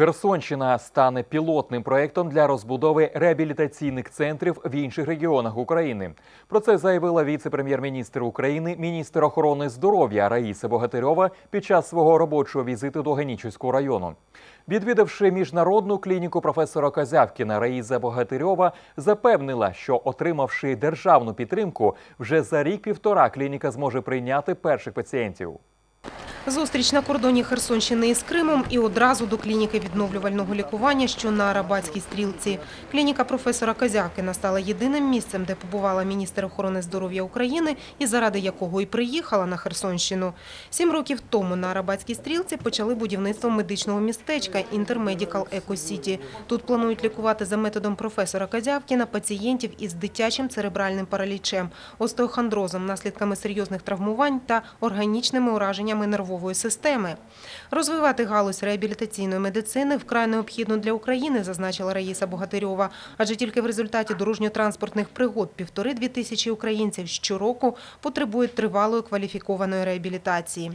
Херсонщина стане пілотним проєктом для розбудови реабілітаційних центрів в інших регіонах України. Про це заявила віце-прем'єр-міністр України, міністр охорони здоров'я Раїса Богатирьова під час свого робочого візиту до Генічеського району. Відвідавши міжнародну клініку професора Козявкіна, Раїса Богатирьова запевнила, що отримавши державну підтримку, вже за рік-півтора клініка зможе прийняти перших пацієнтів. Зустріч на кордоні Херсонщини із Кримом і одразу до клініки відновлювального лікування, що на Арабатській стрілці. Клініка професора Козявкіна стала єдиним місцем, де побувала міністр охорони здоров'я України і заради якого і приїхала на Херсонщину. Сім років тому на Арабатській стрілці почали будівництво медичного містечка Eco City. Тут планують лікувати за методом професора Козявкіна пацієнтів із дитячим церебральним паралічем, остеохондрозом, наслідками серйозних травмувань та органічними ураженнями нервової системи. Розвивати галузь реабілітаційної медицини вкрай необхідно для України, зазначила Раїса Богатирьова. Адже тільки в результаті дорожньо-транспортних пригод півтори-дві тисячі українців щороку потребують тривалої кваліфікованої реабілітації.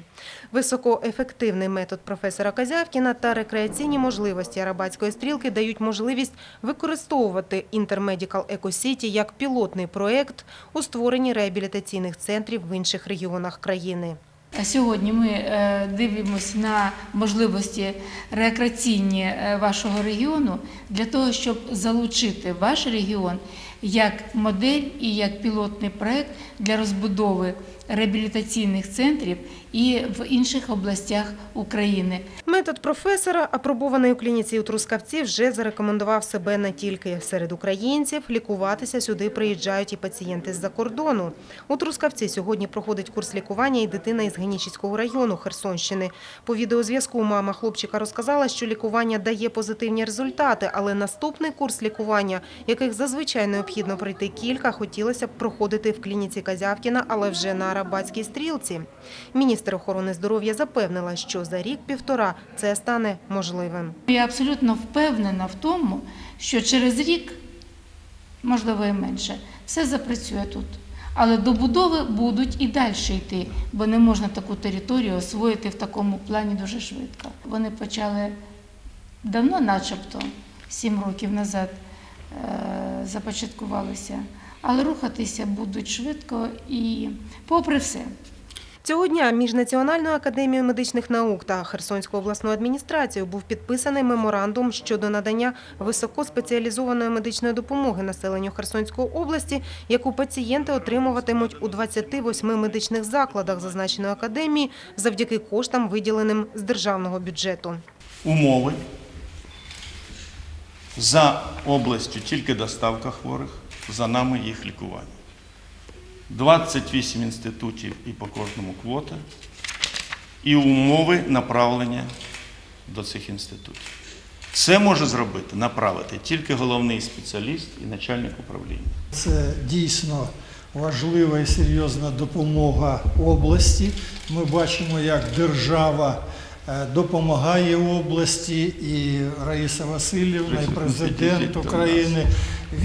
Високоефективний метод професора Казявкіна та рекреаційні можливості Арабатської стрілки дають можливість використовувати Eco City як пілотний проект у створенні реабілітаційних центрів в інших регіонах країни. Сьогодні ми е, дивимося на можливості рекреаційні е, вашого регіону для того, щоб залучити ваш регіон як модель і як пілотний проект для розбудови реабілітаційних центрів і в інших областях України. Метод професора, апробований у клініці у Трускавці, вже зарекомендував себе не тільки серед українців. Лікуватися сюди приїжджають і пацієнти з-за кордону. У Трускавці сьогодні проходить курс лікування і дитина із Генічіського району Херсонщини. По відеозв'язку мама хлопчика розказала, що лікування дає позитивні результати, але наступний курс лікування, яких зазвичай необхідно пройти кілька, хотілося б проходити в клініці Казявкіна, але вже на Арабатській стрілці. Міністр охорони здоров'я запевнила, що за рік-півтора це стане можливим. Я абсолютно впевнена в тому, що через рік, можливо і менше, все запрацює тут. Але добудови будуть і далі йти, бо не можна таку територію освоїти в такому плані дуже швидко. Вони почали давно, начебто, сім років назад е, започаткувалися, але рухатися будуть швидко і попри все. Цього дня між Національною академією медичних наук та Херсонською обласною адміністрацією був підписаний меморандум щодо надання високоспеціалізованої медичної допомоги населенню Херсонської області, яку пацієнти отримуватимуть у 28 медичних закладах зазначеної академії завдяки коштам, виділеним з державного бюджету. умови за областю тільки доставка хворих, за нами їх лікування. 28 інститутів і по кожному квота, і умови направлення до цих інститутів. Це може зробити, направити тільки головний спеціаліст і начальник управління. Це дійсно важлива і серйозна допомога області. Ми бачимо, як держава допомагає області, і Раїса Васильівна, і президент України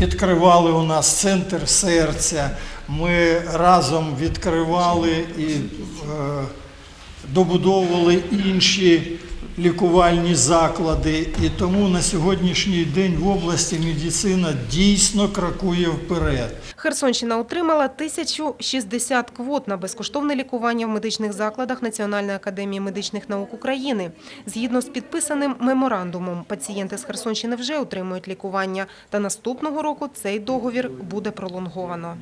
відкривали у нас центр серця. Ми разом відкривали і е, добудовували інші лікувальні заклади. І тому на сьогоднішній день в області медицина дійсно крокує вперед. Херсонщина отримала 1060 квот на безкоштовне лікування в медичних закладах Національної академії медичних наук України. Згідно з підписаним меморандумом, пацієнти з Херсонщини вже отримують лікування, та наступного року цей договір буде пролонговано.